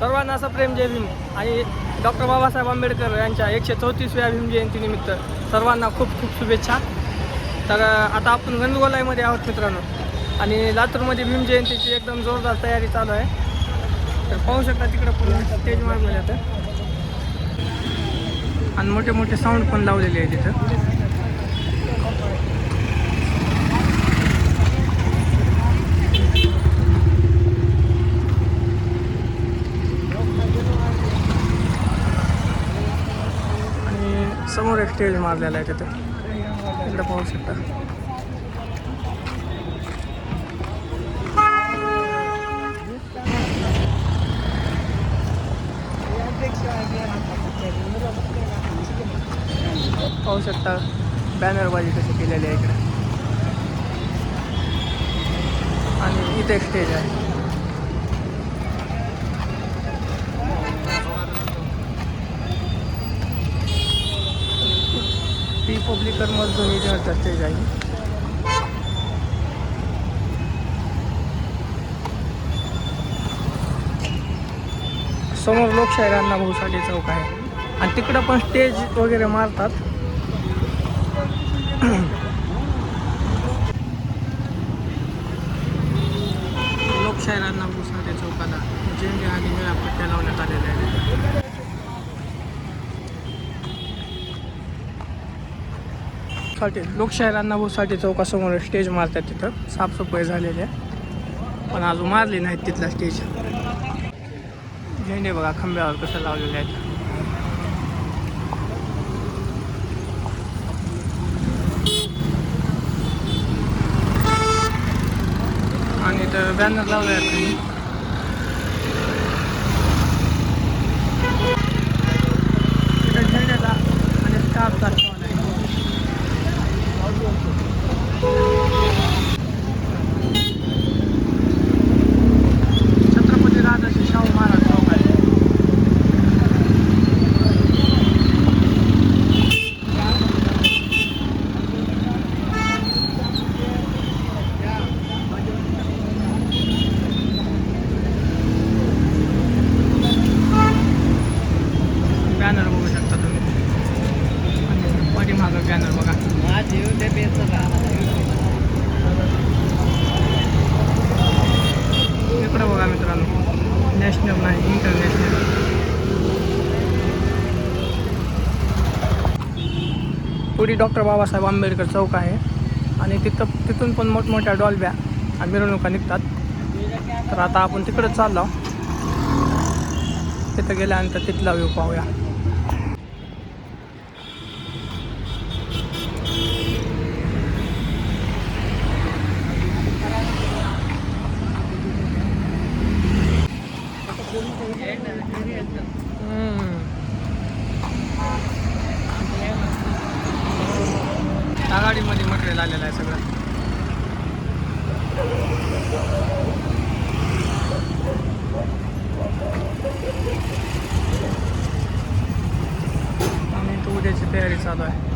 सर्वांना असं प्रेम जय भीम. आणि डॉक्टर बाबासाहेब आंबेडकर यांच्या एकशे चौतीसव्या भीमजयंतीनिमित्त सर्वांना खूप खूप शुभेच्छा. तर आता आपण गंदगोलाईमध्ये आहोत मित्रांनो. आणि लातूरमध्ये भीमजयंतीची एकदम जोरदार तयारी चालू आहे. तर पाहू शकता तिकडं पूर्ण तेज मारलेलं आता आणि मोठे मोठे साऊंड पण लावलेले आहे तिथं आणि समोर एक स्टेज मारलेला आहे तिथं. इकडं पाहू शकता. पाहू शकता बॅनरबाजी कशी केलेली आहे इकडे. आणि इथे एक स्टेज आहे. पी पब्लिक मधून दोन्ही चर्चा आहे समोर लोकशाही अण्णा चौक आहे. आणि तिकडं पण स्टेज वगैरे मारतात. लोकशाही अण्णा चौकाला झेंडे आणि निळ्या पट्ट्या लावण्यात आलेल्या आहेत साठी लोकशाहीरांना अण्णा भाऊसाठी चौकासमोर स्टेज मारतात तिथं. साफसफाई झालेली आहे. पण अजून मारली नाहीत तिथला स्टेज झेंडे बघा खांब्यावर कसं लावलेले आहेत. आणि तर बॅनर लावले आहेत त्यांनी. इथं झेंड्याचा आणि स्टाफ दाखवला आहे छत्रपती राजाशी शाहू महाराज चौक आहे बॅनर बघू शकता तुम्ही आणि पाठीमागं बॅनर बघा इकडं बघा मित्रांनो नॅशनल नाही इंटरनॅशनल पुढे डॉक्टर बाबासाहेब आंबेडकर चौक आहे. आणि तिथं तिथून पण मोठमोठ्या डॉलब्या आणि मिरवणुका निघतात. तर आता आपण तिकडं चाललो. तिथं गेल्यानंतर तिथला व्ह्यू पाहूया. आघाडीमध्ये मटेरियल आलेलं आहे सगळं. आणि तो उद्याची तयारी चालू आहे.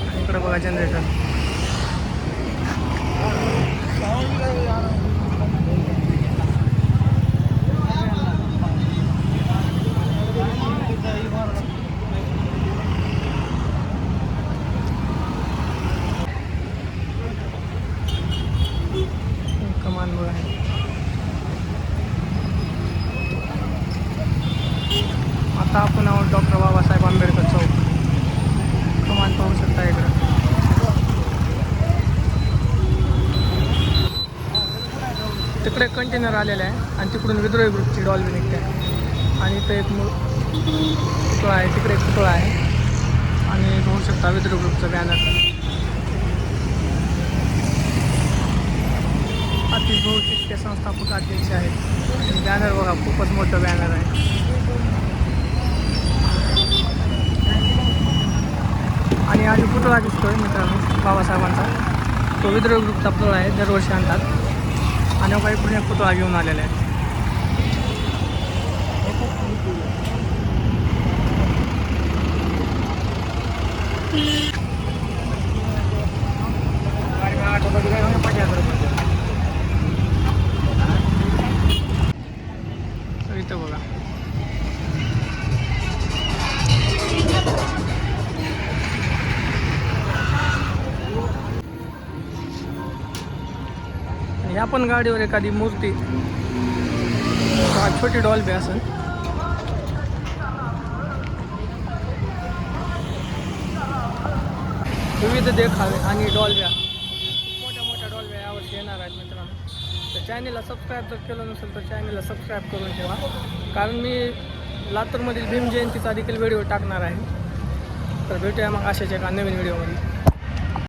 आणि इकडं बघा जनरेटर कमान बघा आता आपण आहोत डॉक्टर बाबासाहेब आंबेडकर चौक. कमान पाहू शकता इकडं. तिकडे कंटेनर आलेलं आहे आणि तिकडून विद्रोही ग्रुपची डॉल्बी निघते. आणि इथं एक मु पुतळा आहे. तिकडे एक पुतळा आहे. आणि पाहू शकता विद्रोह ग्रुपचं बॅनर अतिश बहुतेक ते संस्थापक अध्यक्ष आहेत. बॅनर बघा खूपच मोठं बॅनर आहे आणि आधी पुतळा दिसतोय मित्रांनो बाबासाहेबांचा. तो विद्रोह ग्रुपचा पुतळा आहे दरवर्षी आणतात. आणि काही पुढे पुतळा घेऊन आलेला आहे. या पण गाडीवर एखादी मूर्ती. छोटी डॉल बी असेल. विविध देखावे आणि डॉलव्या मोठ्या मोठ्या डॉलव्या यावरती येणार आहेत मित्रांनो. तर चॅनेलला सबस्क्राईब जर केलं नसेल तर चॅनेलला सबस्क्राईब करून ठेवा. कारण मी लातूरमधील भीम जयंतीचा देखील व्हिडिओ टाकणार आहे. तर भेटूया मग अशाच एका नवीन व्हिडिओमध्ये